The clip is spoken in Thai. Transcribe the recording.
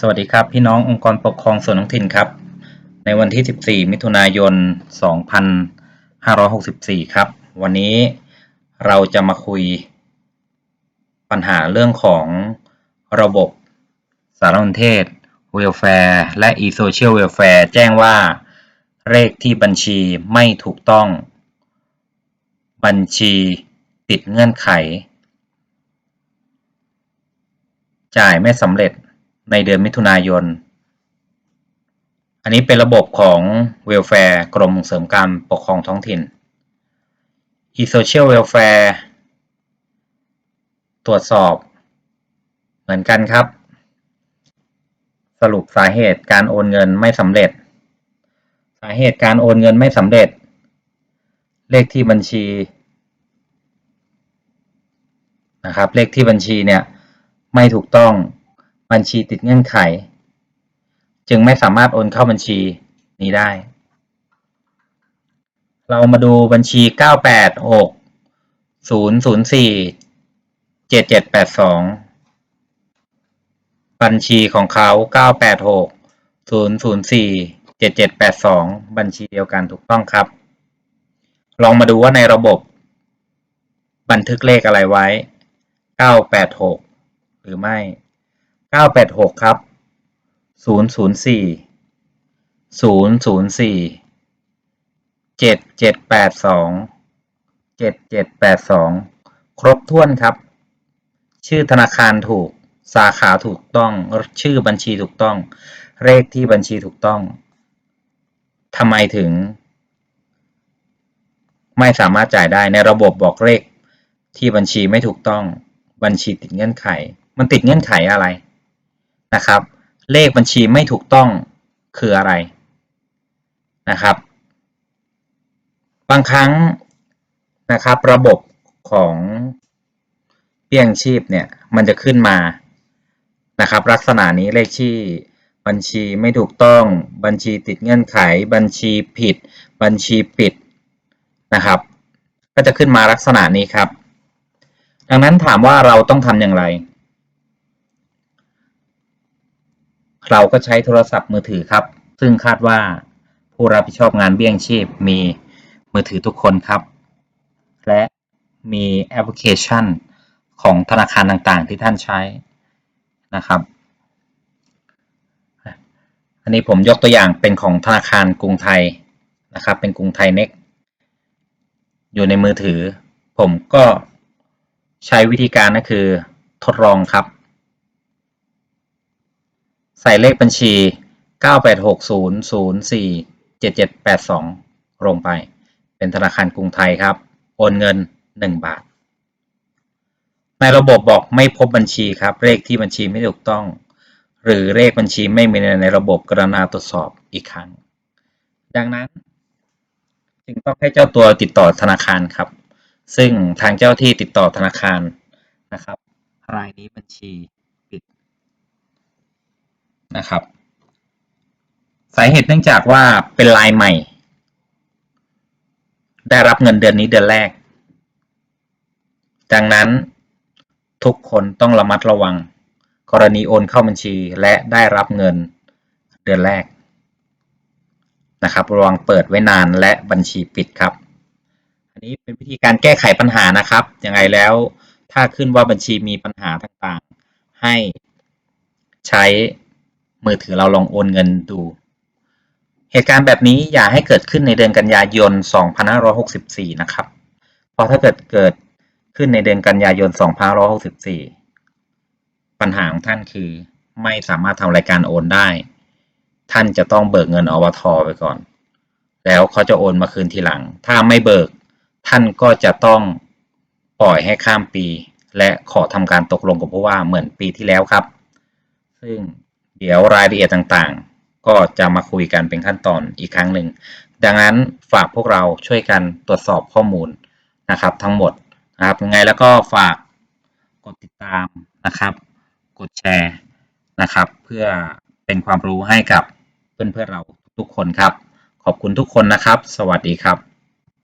สวัสดีครับ พี่น้ององค์กรปกครองส่วนท้องถิ่นครับ ในวันที่ 14 มิถุนายน 2564 ครับ วันนี้เราจะมาคุย ปัญหาเรื่องของระบบสารสนเทศ Welfare และ e-social welfare แจ้งว่า เลขที่บัญชีไม่ถูกต้อง บัญชีติดเงื่อนไข จ่ายไม่สำเร็จ ในเดือนมิถุนายน อันนี้เป็นระบบของ Welfare กรมเสริมการปกครองท้องถิ่น e-social welfare ตรวจสอบ เหมือนกันครับ สรุปสาเหตุการโอนเงินไม่สำเร็จ สาเหตุการโอนเงินไม่สำเร็จ เลขที่บัญชีนะครับเลขที่บัญชีเนี่ยไม่ถูกต้อง บัญชีติดเงื่อนไข จึงไม่สามารถโอนเข้าบัญชีนี้ได้ เรามาดูบัญชี 986 004 7782 บัญชีของเขา 986 004 7782 บัญชีเดียวกันถูกต้องครับ ลองมาดูว่าในระบบ บันทึกเลขอะไรไว้ 986 หรือไม่ 986ครับ004 004 7782 7782ครบถ้วนครับ ชื่อธนาคารถูก สาขาถูกต้อง ชื่อบัญชีถูกต้อง เลขที่บัญชีถูกต้องทำไมถึง ไม่สามารถจ่ายได้ในระบบบอกเลขที่บัญชีไม่ถูกต้อง บัญชีติดเงื่อนไข มันติดเงื่อนไขอะไร นะครับ เลขบัญชีไม่ถูกต้องคืออะไรนะครับ บางครั้งนะครับระบบของเบี้ยงชีพเนี่ยมันจะขึ้นมานะครับ ลักษณะนี้เลขที่บัญชีไม่ถูกต้อง บัญชีติดเงื่อนไข บัญชีผิด บัญชีปิดนะครับ ก็จะขึ้นมาลักษณะนี้ครับ ดังนั้นถามว่าเราต้องทำอย่างไร เราก็ใช้โทรศัพท์มือถือครับ ซึ่งคาดว่าผู้รับผิดชอบงานเบี้ยงชีพมีมือถือทุกคนครับ และมีแอปพลิเคชันของธนาคารต่างๆ ที่ท่านใช้นะครับ อันนี้ผมยกตัวอย่างเป็นของธนาคารกรุงไทยนะครับ เป็นกรุงไทยเน็กอยู่ในมือถือ ผมก็ใช้วิธีการก็คือทดลองครับ ส่เลขบัญชี 9860047782 ลงไป เป็นธนาคารกรุงไทยครับ โอนเงิน 1 บาท ในระบบบอกไม่พบบัญชีครับ เลขที่บัญชีไม่ถูกต้อง หรือเลขบัญชีไม่มีในระบบกรณาตรวจสอบอีกครั้ง ดังนั้นจึงต้องให้เจ้าตัวติดต่อธนาคารครับ ซึ่งทางเจ้าที่ติดต่อธนาคารนะครับ รายนี้บัญชี นะครับ สาเหตุเนื่องจากว่าเป็นรายใหม่ ได้รับเงินเดือนนี้เดือนแรก ดังนั้นทุกคนต้องระมัดระวัง กรณีโอนเข้าบัญชีและได้รับเงินเดือนแรกนะครับระวังเปิดไว้นานและบัญชีปิดครับ อันนี้เป็นวิธีการแก้ไขปัญหานะครับ ยังไงแล้วถ้าขึ้นว่าบัญชีมีปัญหาต่างๆ ให้ใช้ มือถือเราลองโอนเงินดู เหตุการณ์แบบนี้อย่าให้เกิดขึ้นในเดือนกันยายน 2564 นะครับ เพราะถ้าเกิดเกิดขึ้นในเดือนกันยายน 2564 ปัญหาของท่านคือไม่สามารถทำรายการโอนได้ ท่านจะต้องเบิกเงินอวทไปก่อน แล้วเขาจะโอนมาคืนทีหลัง ถ้าไม่เบิก ท่านก็จะต้องปล่อยให้ข้ามปี และขอทำการตกลงกับผู้ว่าเหมือนปีที่แล้วครับ ซึ่ง เดี๋ยวรายละเอียดต่างๆ ก็จะมาคุยกันเป็นขั้นตอนอีกครั้งหนึ่ง ดังนั้นฝากพวกเราช่วยกันตรวจสอบข้อมูลนะครับ ทั้งหมดนะครับยังไงแล้วก็ฝากกดติดตามนะครับ กดแชร์นะครับ เพื่อเป็นความรู้ให้กับเพื่อนๆเราทุกคนครับ ขอบคุณทุกคนนะครับ สวัสดีครับ